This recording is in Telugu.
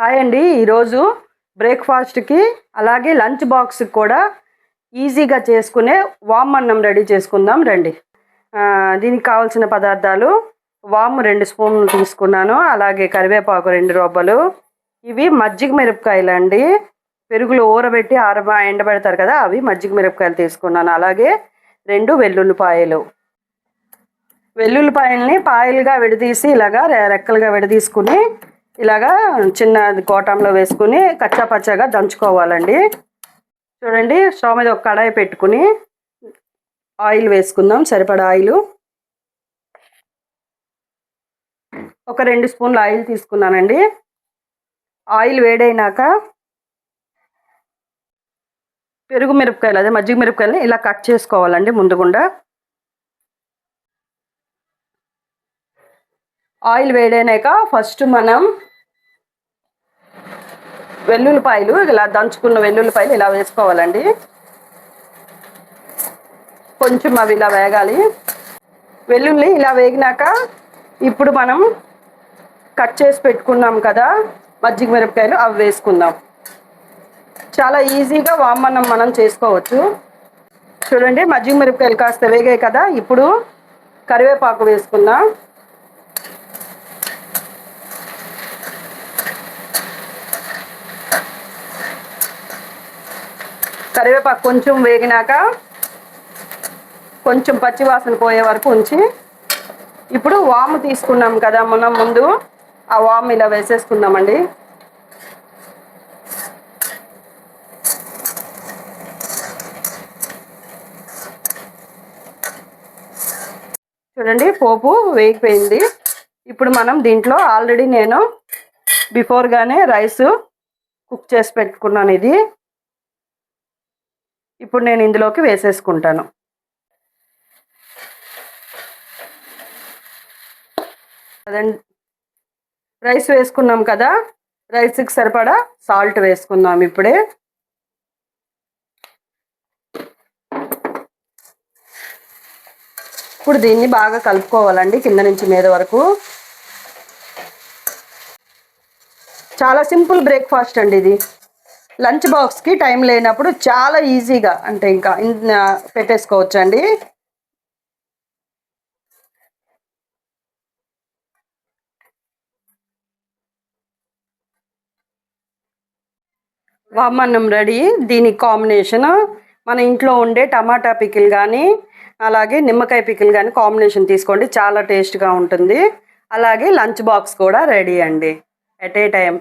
హాయ్ అండి. ఈరోజు బ్రేక్ఫాస్ట్కి అలాగే లంచ్ బాక్స్కి కూడా ఈజీగా చేసుకునే వామ్ అన్నం రెడీ చేసుకుందాం రండి. దీనికి కావాల్సిన పదార్థాలు వామ్ రెండు స్పూన్లు తీసుకున్నాను. అలాగే కరివేపాకు రెండు రొబ్బలు ఇవి మజ్జిగ మిరపకాయలు అండి. పెరుగులో ఊరబెట్టి ఆర ఎండబెడతారు కదా అవి మజ్జిగ మిరపకాయలు తీసుకున్నాను. అలాగే రెండు వెల్లుల్లిపాయలు. వెల్లుల్లిపాయల్ని పాయలుగా విడదీసి ఇలాగా రె- రెక్కలుగా విడదీసుకుని ఇలాగా చిన్న గోటంలో వేసుకుని కచ్చా పచ్చగా దంచుకోవాలండి. చూడండి స్టవ్ మీద ఒక కడాయి పెట్టుకుని ఆయిల్ వేసుకుందాం సరిపడా ఆయిల్. ఒక రెండు స్పూన్ల ఆయిల్ తీసుకున్నానండి. ఆయిల్ వేడైనాక పెరుగు మిరపకాయలు అదే మజ్జిగ మిరపకాయలు ఇలా కట్ చేసుకోవాలండి ముందుగుండా. ఆయిల్ వేడైనాక ఫస్ట్ మనం వెల్లుల్లిపాయలు ఇలా దంచుకున్న వెల్లుల్లిపాయలు ఇలా వేసుకోవాలండి. కొంచెం అవి ఇలా వేగాలి. వెల్లుల్లి ఇలా వేగినాక ఇప్పుడు మనం కట్ చేసి పెట్టుకున్నాం కదా మజ్జిగ మిరపకాయలు అవి వేసుకుందాం. చాలా ఈజీగా వామన్నం మనం చేసుకోవచ్చు. చూడండి మజ్జిగ మిరపకాయలు కాస్త వేగాయి కదా ఇప్పుడు కరివేపాకు వేసుకుందాం. కరివేపాకు కొంచెం వేగినాక కొంచెం పచ్చివాసన పోయే వరకు ఉంచి ఇప్పుడు వాము తీసుకున్నాం కదా మనం ముందు ఆ వాము ఇలా వేసేసుకుందామండి. చూడండి పోపు వేగిపోయింది. ఇప్పుడు మనం దీంట్లో ఆల్రెడీ నేను బిఫోర్గానే రైస్ కుక్ చేసి పెట్టుకున్నాను ఇది. ఇప్పుడు నేను ఇందులోకి వేసేసుకుంటాను. అదండి. రైస్ వేసుకున్నాం కదా రైస్కి సరిపడా సాల్ట్ వేసుకుందాం ఇప్పుడే. ఇప్పుడు దీన్ని బాగా కలుపుకోవాలండి కింద నుంచి మీద వరకు. చాలా సింపుల్ బ్రేక్ఫాస్ట్ అండి ఇది. లంచ్ బాక్స్కి టైం లేనప్పుడు చాలా ఈజీగా అంటే ఇంకా పెట్టేసుకోవచ్చండి పెట్టేసుకోవచ్చు అండి వామన్నం రెడీ. దీని కాంబినేషన్ మన ఇంట్లో ఉండే టమాటా పికిల్ కానీ అలాగే నిమ్మకాయ పికిల్ కానీ కాంబినేషన్ తీసుకోండి. చాలా టేస్ట్గా ఉంటుంది. అలాగే లంచ్ బాక్స్ కూడా రెడీ అండి. At a time.